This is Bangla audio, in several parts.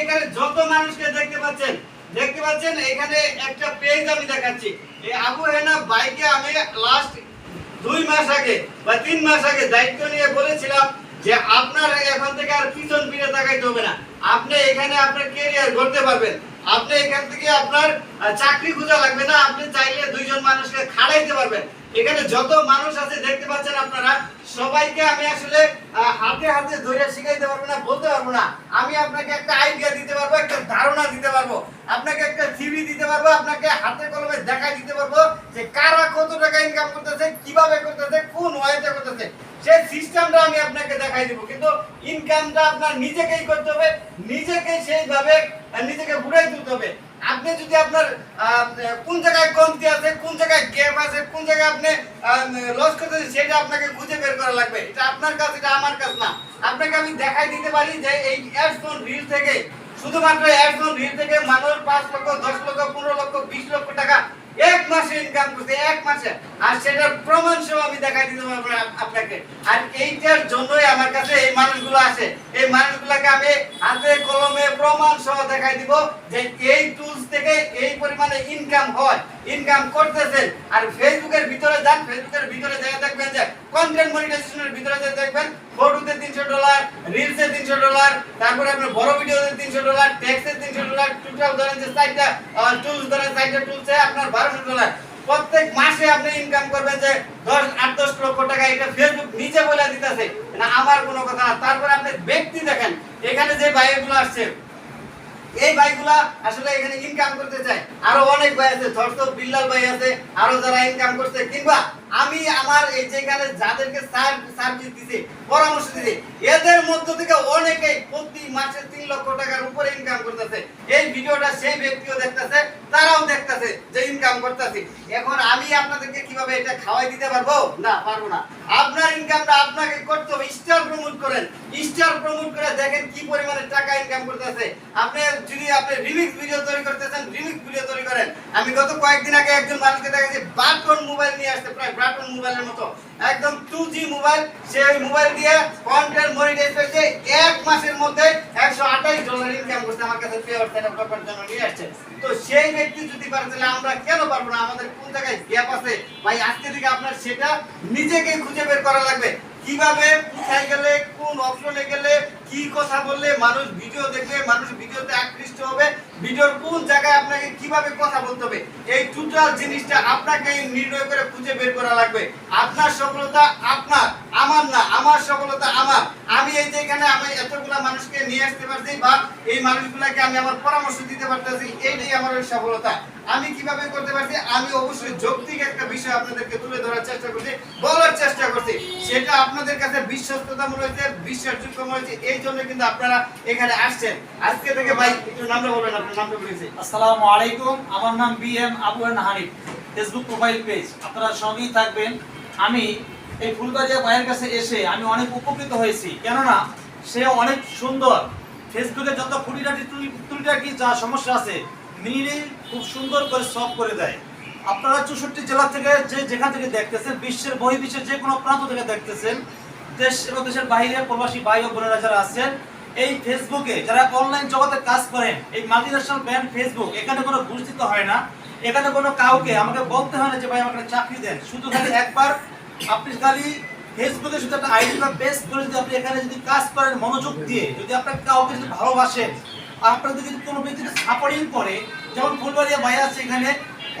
এখানে যত মানুষকে দেখতে পাচ্ছেন দেখতে পাচ্ছেন এখানে একটা পেজ আমি দেখাচ্ছি। এই আবু হেনা বাইকে আমি লাস্ট দুই মাস আগে বা তিন মাস আগে দায়িত্ব নিয়ে বলেছিলাম যে আপনার এখন থেকে আর পিছন ফিরে তাকাইতে হবে না। আপনি এখানে আপনার কেরিয়ার গড়তে পারবেন। আপনি এখান থেকে আপনার চাকরি খোঁজা লাগবে না। আপনি চাইলে দুইজন মানুষকে খাড়াইতে পারবেন। এখানে যত মানুষ আছে দেখতে পাচ্ছেন আপনারা, সবাইকে আমি আসলে হাতে হাতে ধরে শিখাইতে পারব না, বলতে পারব না। আমি আপনাকে একটা আইডিয়া দিতে পারব, একটা ধারণা দিতে পারব। আপনাকে একটা সিভি দিতে পারব, আপনাকে হাতে কলমে দেখা দিতে পারব যে কারা কত টাকা ইনকাম করতেছে, কীভাবে করতেছে, কোন ওয়েতে করতেছে। সেই সিস্টেমটা আমি আপনাকে দেখাই দিব। কিন্তু ইনকামটা আপনার নিজেকেই করতে হবে, নিজেকেই সেইভাবে নিজেকে ঘুরাই তুলতে হবে। আপনি যদি আপনার কোন জায়গায় কমতি আছে, কোন জায়গায় গ্যাপ আছে, কোন জায়গায় আপনি লস করতেছেন, সেটা আপনাকে খুঁজে বের করা লাগবে। এটা আপনার কাজ, এটা আমার কাজ না। আপনাকে আমি দেখাই দিতে পারি যে এই অ্যাডসন রিল থেকে, শুধুমাত্র অ্যাডসন রিল থেকে মানুষ পাঁচ লক্ষ, দশ লক্ষ, পনেরো লক্ষ, বিশ লক্ষ টাকা এক মাসে ইনকাম করতে এক মাসে। আর সেটার প্রমাণ সহ আমি দেখাই দিতে পারব আপনাকে। আর এইটার জন্যই আমার কাছে এই মানুষগুলো আসে। এই মানুষগুলোকে আমি হাতে কলমে প্রমাণ সহ দেখাই দিব যে এই টুলস থেকে এই পরিমাণে ইনকাম হয় ইনকাম করতেছেন। আর ফেসবুকের ভিতরে যান ফেসবুকের ভিতরে যেয়ে দেখবেন যে কন্টেন্ট মনিটাইজেশনের ভিতরে দেখবেন রিলসে তিনশো ডলার, তারপরে আপনার বড় ভিডিওতে তিনশো ডলার টেক্সে তিনশো ডলার টোটাল ধরেন যে সাইটটা টুলস ধরেন সাইটটা টুলসে আপনার বারোশো ডলার। প্রত্যেক মাসে আপনি ইনকাম করবেন যে দশ, আট, দশ লক্ষ টাকা। এটা ফেসবুক নিচে বলে দিতাছে। না, আমার কোনো কথা না। তারপরে আপনি ব্যক্তি দেখেন। এখানে যে বাইকগুলো আসছে এই ভাইগুলা আসলে এখানে ইনকাম করতে চায়। আরও অনেক ভাই আছে ধরতো বিল্লাল ভাই আছে, আরও যারা ইনকাম করছে, কিংবা আমি আমার এই যেখানে যাদেরকে সার্ভিস দিতে পরামর্শ দিতে এদের মধ্য থেকে অনেকেই প্রতি মাসে তিন লক্ষ টাকার উপরে ইনকাম করতেছে। এই ভিডিওটা সেই ব্যক্তিও দেখতেছে, তারাও দেখতেছে যে ইনকাম করতেছি। এখন আমি আপনাদেরকে কীভাবে এটা খাওয়াই দিতে পারব? না পারব না। আপনার ইনকামটা আপনাকে করতে হবে। স্টার প্রমোট করেন। স্টার প্রমোট করে দেখেন কি পরিমাণে টাকা ইনকাম করতেছে। আপনি যদি আপনি রিমিক্স ভিডিও তৈরি করতেছেন রিমিক্স ভিডিও তৈরি করেন। আমি গত কয়েকদিন আগে একজন মানুষকে দেখেছি বাটন মোবাইল নিয়ে আসতে প্রায় বাটন মোবাইলের মতো। একদম মোবাইল সেই মোবাইল দিয়ে কন্টেন্ট মনিটাইজ এক মাসের মধ্যে একশো আঠাইশ ডলার ইনকাম আমার কাছে নিয়ে আসছে। তো সেই ব্যক্তি যদি পারে, তাহলে আমরা কেন পারব না? আমাদের কোন জায়গায় গ্যাপ আছে? ভাই, আজকে থেকে আপনার সেটা নিজেকে খুঁজে বের করা লাগবে। কীভাবে কোথায় গেলে, কোন অপশনে গেলে, কি কথা বললে মানুষ ভিডিও দেখবে, মানুষ ভিডিওতে আকৃষ্ট হবে, ভিডিওর কোন জায়গায় আপনাকে কীভাবে কথা বলতে হবে, এই টোটাল জিনিসটা আপনাকে নির্ণয় করে খুঁজে বের করা লাগবে। আপনার সফলতা আপনার, আমার না, আমার সফলতা আমার। আমি এতগুলা মানুষকে নিয়ে আসতে পারছি বা এই আমি আমার পরামর্শ দিতে আমার সফলতা। আমি কীভাবে করতে পারছি? আমি অবশ্যই যৌক্তিক একটা বিষয় তুলে ধরার চেষ্টা করছি, বলার চেষ্টা করছি। সেটা আপনাদের কাছে জন্য কিন্তু আপনারা এখানে আসছেন। আজকে ভাই, একটু আমার নাম বি এম ফেসবুক পেজ আপনারা থাকবেন। আমি এই ফুলবাড়িয়া ভাইয়ের কাছে এসে আমি অনেক উপকৃত হয়েছি। কেননা সে অনেক সুন্দর। ফেসবুকে যত খুঁটিনাটি টুলিটাটি যা সমস্যা আছে মিনিটে খুব সুন্দর করে সলভ করে দেয়। আপনারা চৌষট্টি জেলা থেকে যে যেখান থেকে দেখতেছেন, বিশ্বের বহির্বিশ্বের যে কোনো প্রান্ত থেকে দেখতেছেন, দেশ এবং দেশের বাইরে প্রবাসী ভাই ও বোনেরা যারা আছেন, এই ফেসবুকে যারা অনলাইন জগতে কাজ করেন, এই মাল্টিন্যাশনাল ব্র্যান্ড ফেসবুক এখানে কোনো ঘুষ দিতে হয় না। এখানে কোনো কাউকে আমাকে বলতে হয় না যে, ভাই, আমাকে চাকরি দেন। শুধু খালি একবার আপনি খালি ফেসবুকে শুধু একটা আইডি বা পেজ করে যদি আপনি এখানে যদি কাজ করেন মনোযোগ দিয়ে, যদি আপনার কাউকে যদি ভালোবাসেন, আর আপনাদের যদি কোনো ব্যক্তিকে সাপোর্টিং করে, যেমন ফুলবাড়িয়া ভাই আছে এখানে,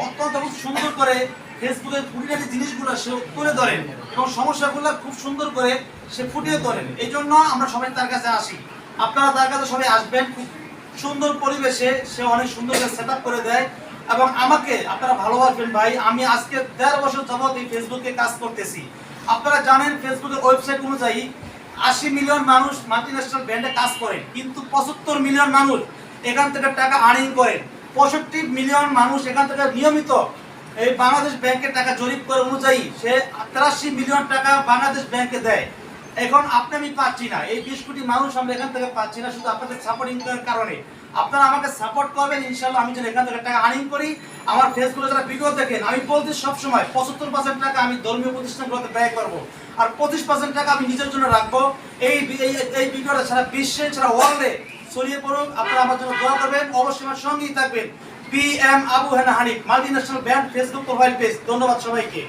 অত্যন্ত খুব সুন্দর করে ফেসবুকের খুঁটিনাটি জিনিসগুলো সে তুলে ধরেন এবং সমস্যাগুলো খুব সুন্দর করে সে ফুটিয়ে ধরেন এই জন্য আমরা সবাই তার কাছে আসি। আপনারা তার কাছে সবাই আসবেন। খুব সুন্দর পরিবেশে সে অনেক সুন্দর সেট করে দেয়। এবং আমাকে আপনারা ভালোবাসবেন ভাই, আমি আজকে দেড় বছর যাবত এই ফেসবুকে কাজ করতেছি। আপনারা জানেন ফেসবুকের ওয়েবসাইট অনুযায়ী আশি মিলিয়ন মানুষ মাল্টিন্যাশনাল ব্র্যান্ডে কাজ করেন, কিন্তু পঁচাত্তর মিলিয়ন মানুষ এখান থেকে টাকা আর্নিং করেন। পঁয়ষট্টি মিলিয়ন মানুষ এখান থেকে নিয়মিত এই বাংলাদেশ ব্যাংকের টাকা জরিপ করে অনুযায়ী সে তেরাশি মিলিয়ন টাকা বাংলাদেশ ব্যাংকে দেয়। এখন আপনি আমি পাচ্ছি না, এই বিশ কোটি মানুষ আমরা এখান থেকে পাচ্ছি না, শুধু আপনাদের সাপোর্টিং কারণে। আপনারা আমাকে সাপোর্ট করবেন ইনশাল্লাহ আমি যেন এখান থেকে টাকা আর্নিং করি। আমার ফেসবুকে যারা ভিডিও দেখেন আমি বলছি সবসময়, পঁচাত্তর পার্সেন্ট টাকা আমি ধর্মীয় প্রতিষ্ঠানগুলোতে ব্যয় করব। আর পঁচিশ পার্সেন্ট টাকা আমি নিজের জন্য রাখব। এই এই ভিডিওটা সারা বিশ্বে, সারা ওয়ার্ল্ডে ছড়িয়ে পড়ুক। আপনারা আমার জন্য দোয়া করবেন। অবশ্যই আমার সঙ্গেই থাকবেন। P M Abu Hena Hanif multinational brand Facebook profile page ধন্যবাদ সবাইকে।